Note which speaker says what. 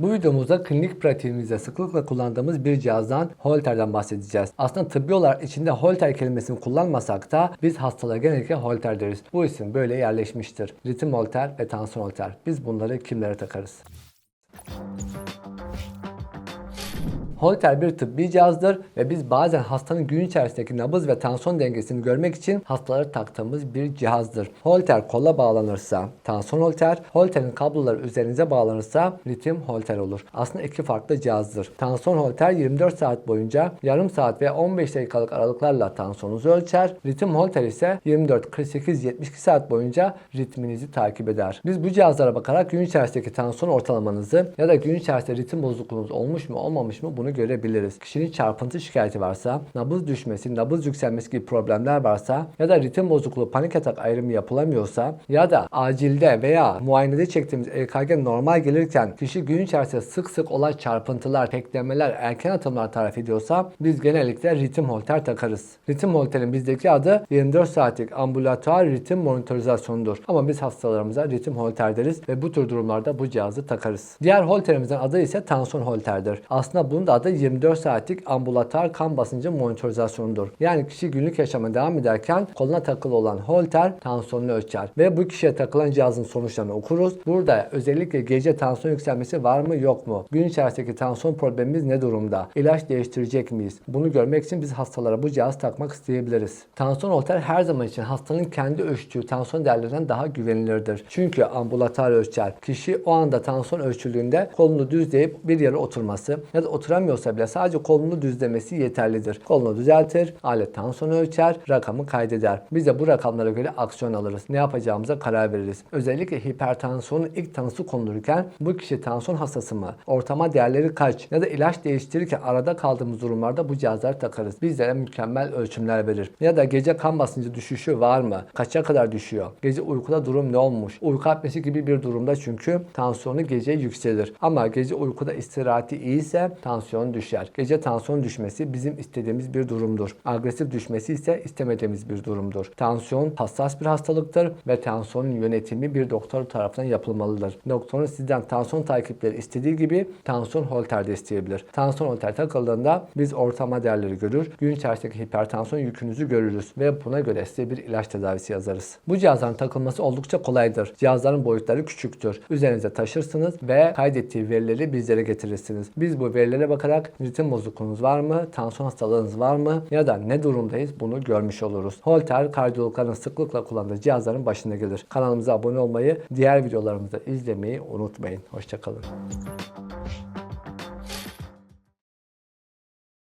Speaker 1: Bu videomuzda klinik pratiğimizde sıklıkla kullandığımız bir cihazdan Holter'den bahsedeceğiz. Aslında tıbbi olarak içinde Holter kelimesini kullanmasak da biz hastalara genellikle Holter deriz. Bu isim böyle yerleşmiştir. Ritim Holter ve tansiyon Holter. Biz bunları kimlere takarız? Holter bir tıbbi cihazdır ve biz bazen hastanın gün içerisindeki nabız ve tansiyon dengesini görmek için hastalara taktığımız bir cihazdır. Holter kola bağlanırsa tansiyon holter, holterin kabloları üzerinize bağlanırsa ritim holter olur. Aslında iki farklı cihazdır. Tansiyon holter 24 saat boyunca yarım saat ve 15 dakikalık aralıklarla tansiyonunuzu ölçer. Ritim holter ise 24, 48, 72 saat boyunca ritminizi takip eder. Biz bu cihazlara bakarak gün içerisindeki tansiyon ortalamanızı ya da gün içerisinde ritim bozukluğunuz olmuş mu olmamış mı bunu görebiliriz. Kişinin çarpıntı şikayeti varsa, nabız düşmesi, nabız yükselmesi gibi problemler varsa ya da ritim bozukluğu, panik atak ayrımı yapılamıyorsa ya da acilde veya muayenede çektiğimiz EKG normal gelirken kişi gün içerisinde sık sık olan çarpıntılar, teklemeler, erken atımlar tarif ediyorsa biz genellikle ritim holter takarız. Ritim holterin bizdeki adı 24 saatlik ambulatuar ritim monitorizasyonudur. Ama biz hastalarımıza ritim holter deriz ve bu tür durumlarda bu cihazı takarız. Diğer holterimizin adı ise tansiyon holterdir. Aslında bunun da adı 24 saatlik ambulatuar kan basıncı monitorizasyonudur. Yani kişi günlük yaşama devam ederken koluna takılı olan holter tansiyonunu ölçer ve bu kişiye takılan cihazın sonuçlarını okuruz. Burada özellikle gece tansiyon yükselmesi var mı yok mu? Gün içerisindeki tansiyon problemimiz ne durumda? İlaç değiştirecek miyiz? Bunu görmek için biz hastalara bu cihaz takmak isteyebiliriz. Tansiyon holter her zaman için hastanın kendi ölçtüğü tansiyon değerlerinden daha güvenilirdir. Çünkü ambulatuar ölçer. Kişi o anda tansiyon ölçüldüğünde kolunu düzleyip bir yere oturması ya da oturamıyorsa bile sadece kolunu düzlemesi yeterlidir. Kolunu düzeltir, alet tansiyonu ölçer, rakamı kaydeder. Biz de bu rakamlara göre aksiyon alırız. Ne yapacağımıza karar veririz. Özellikle hipertansiyonun ilk tanısı konulurken bu kişi tansiyon hastası mı? Ortama değerleri kaç? Ya da ilaç değiştirirken arada kaldığımız durumlarda bu cihazları takarız. Bizlere mükemmel ölçümler verir. Ya da gece kan basıncı düşüşü var mı? Kaça kadar düşüyor? Gece uykuda durum ne olmuş? Uyku apnesi gibi bir durumda çünkü tansiyonu gece yükselir. Ama gece uykuda istirahati iyiyse tansiyon düşer. Gece tansiyon düşmesi bizim istediğimiz bir durumdur. Agresif düşmesi ise istemediğimiz bir durumdur. Tansiyon hassas bir hastalıktır ve tansiyonun yönetimi bir doktor tarafından yapılmalıdır. Doktorun sizden tansiyon takipleri istediği gibi tansiyon holter de isteyebilir. Tansiyon holter takıldığında biz ortama değerleri görür, gün içerisindeki hipertansiyon yükünüzü görürüz ve buna göre size bir ilaç tedavisi yazarız. Bu cihazların takılması oldukça kolaydır. Cihazların boyutları küçüktür. Üzerinize taşırsınız ve kaydettiği verileri bizlere getirirsiniz. Biz bu verilere bakarak ritim bozukluğunuz var mı, tansiyon hastalığınız var mı ya da ne durumdayız bunu görmüş oluruz. Holter kardiyologların sıklıkla kullandığı cihazların başında gelir. Kanalımıza abone olmayı, diğer videolarımızı izlemeyi unutmayın. Hoşçakalın.